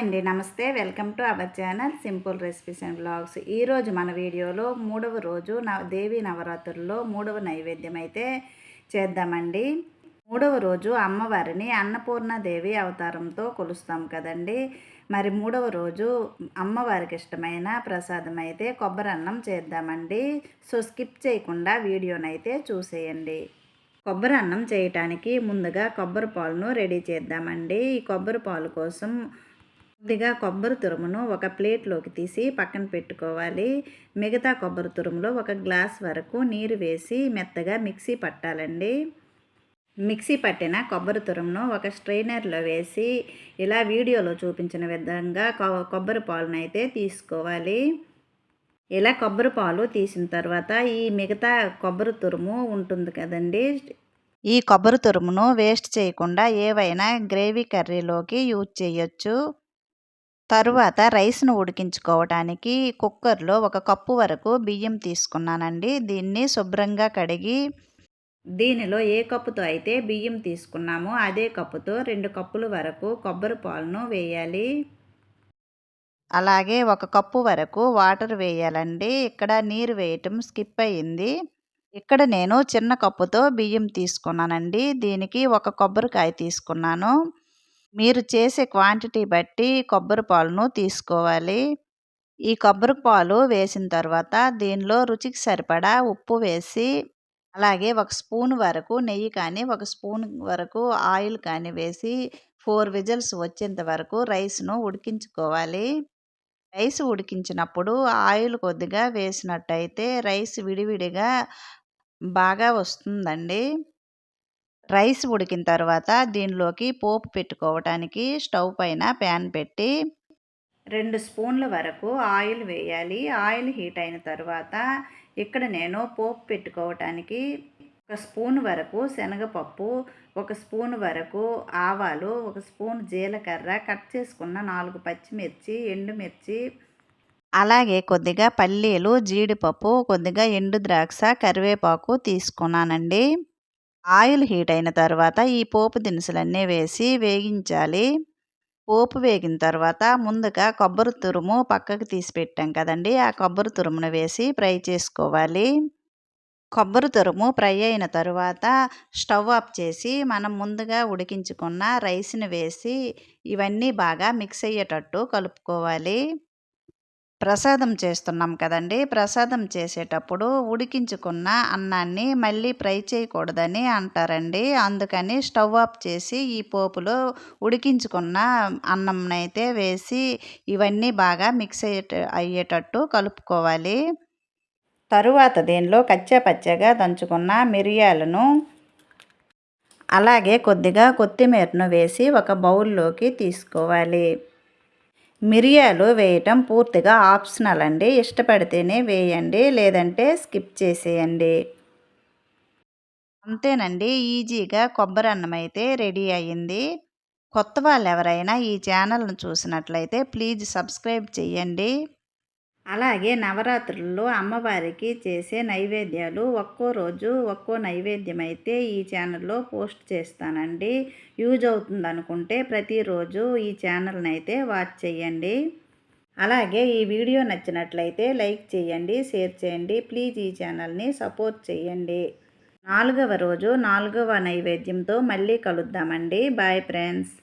అండి. నమస్తే. Welcome to our channel simple recipes and blogs ఈరోజు మన వీడియోలో మూడవ రోజు నవ దేవి నవరాత్రుల్లో మూడవ నైవేద్యం అయితే చేద్దామండి. మూడవ రోజు అమ్మవారిని అన్నపూర్ణదేవి అవతారంతో కొలుస్తాం కదండి. మరి మూడవ రోజు అమ్మవారికి ఇష్టమైన ప్రసాదం అయితే కొబ్బరి అన్నం చేద్దామండి. సో స్కిప్ చేయకుండా వీడియోనైతే చూసేయండి. కొబ్బరి అన్నం చేయటానికి ముందుగా కొబ్బరి పాలును రెడీ చేద్దామండి. ఈ కొబ్బరి పాలు కోసం కొద్దిగా కొబ్బరి తురుమును ఒక ప్లేట్లోకి తీసి పక్కన పెట్టుకోవాలి. మిగతా కొబ్బరి తురుములో ఒక గ్లాస్ వరకు నీరు వేసి మెత్తగా మిక్సీ పట్టాలండి. మిక్సీ పట్టిన కొబ్బరి తురుమును ఒక స్ట్రైనర్లో వేసి ఇలా వీడియోలో చూపించిన విధంగా కొబ్బరి పాలను అయితే తీసుకోవాలి. ఇలా కొబ్బరి పాలు తీసిన తర్వాత ఈ మిగతా కొబ్బరి తురుము ఉంటుంది కదండి. ఈ కొబ్బరి తురుమును వేస్ట్ చేయకుండా ఏవైనా గ్రేవీ కర్రీలోకి యూజ్ చేయొచ్చు. తరువాత రైస్ను ఉడికించుకోవటానికి కుక్కర్లో ఒక కప్పు వరకు బియ్యం తీసుకున్నానండి. దీన్ని శుభ్రంగా కడిగి దీనిలో ఏ కప్పుతో అయితే బియ్యం తీసుకున్నామో అదే కప్పుతో రెండు కప్పుల వరకు కొబ్బరి పాలను వేయాలి. అలాగే ఒక కప్పు వరకు వాటర్ వేయాలండి. ఇక్కడ నీరు వేయటం స్కిప్ అయ్యింది ఇక్కడ నేను చిన్న కప్పుతో బియ్యం తీసుకున్నానండి. దీనికి ఒక కొబ్బరికాయ తీసుకున్నాను. మీరు చేసే క్వాంటిటీ బట్టి కొబ్బరి పాలను తీసుకోవాలి. ఈ కొబ్బరి పాలు వేసిన తర్వాత దీనిలో రుచికి సరిపడా ఉప్పు వేసి అలాగే ఒక స్పూన్ వరకు నెయ్యి కానీ ఒక స్పూన్ వరకు ఆయిల్ కానీ వేసి ఫోర్ విజిల్స్ వచ్చేంత వరకు రైస్ను ఉడికించుకోవాలి. రైస్ ఉడికించినప్పుడు ఆయిల్ కొద్దిగా వేసినట్టయితే రైస్ విడివిడిగా బాగా వస్తుందండి. రైస్ ఉడికిన తర్వాత దీనిలోకి పోపు పెట్టుకోవటానికి స్టవ్ పైన ప్యాన్ పెట్టి రెండు స్పూన్ల వరకు ఆయిల్ వేయాలి. ఆయిల్ హీట్ అయిన తర్వాత ఇక్కడ నేను పోపు పెట్టుకోవటానికి ఒక స్పూన్ వరకు శనగపప్పు ఒక స్పూన్ వరకు ఆవాలు ఒక స్పూన్ జీలకర్ర కట్ చేసుకున్న నాలుగు పచ్చిమిర్చి ఎండుమిర్చి అలాగే కొద్దిగా పల్లీలు జీడిపప్పు కొద్దిగా ఎండు ద్రాక్ష కరివేపాకు తీసుకున్నానండి. ఆయిల్ హీట్ అయిన తర్వాత ఈ పోపు దినుసులన్నీ వేసి వేగించాలి. పోపు వేగిన తర్వాత ముందుగా కొబ్బరి తురుము పక్కకు తీసి పెట్టాం కదండి ఆ కొబ్బరి తురుమును వేసి ఫ్రై చేసుకోవాలి. కొబ్బరి తురుము ఫ్రై అయిన తర్వాత స్టవ్ ఆఫ్ చేసి మనం ముందుగా ఉడికించుకున్న రైస్ని వేసి ఇవన్నీ బాగా మిక్స్ అయ్యేటట్టు కలుపుకోవాలి. ప్రసాదం చేస్తున్నాం కదండి. ప్రసాదం చేసేటప్పుడు ఉడికించుకున్న అన్నాన్ని మళ్ళీ ఫ్రై చేయకూడదని అంటారండి. అందుకని స్టవ్ ఆఫ్ చేసి ఈ పోపులో ఉడికించుకున్న అన్నంనైతే వేసి ఇవన్నీ బాగా మిక్స్ అయ్యేట అయ్యేటట్టు కలుపుకోవాలి. తరువాత దీనిలో కచ్చాపచ్చగా దంచుకున్న మిరియాలను అలాగే కొద్దిగా కొత్తిమీరను వేసి ఒక బౌల్లోకి తీసుకోవాలి. మిరియాలు వేయటం పూర్తిగా ఆప్షనల్ అండి. ఇష్టపడితేనే వేయండి లేదంటే స్కిప్ చేసేయండి. అంతేనండి. ఈజీగా కొబ్బరి అన్నం అయితే రెడీ అయ్యింది. కొత్త వాళ్ళు ఎవరైనా ఈ ఛానల్ను చూసినట్లయితే ప్లీజ్ సబ్స్క్రైబ్ చేయండి. అలాగే నవరాత్రుల్లో అమ్మవారికి చేసే నైవేద్యాలు ఒక్కో రోజు ఒక్కో నైవేద్యం అయితే ఈ ఛానల్లో పోస్ట్ చేస్తానండి. యూజ్ అవుతుంది అనుకుంటే ప్రతిరోజు ఈ ఛానల్ని అయితే వాచ్ చేయండి అలాగే ఈ వీడియో నచ్చినట్లయితే లైక్ చేయండి షేర్ చేయండి ప్లీజ్ ఈ ఛానల్ని సపోర్ట్ చేయండి నాలుగవ రోజు నాలుగవ నైవేద్యంతో మళ్ళీ కలుద్దామండి. Bye friends.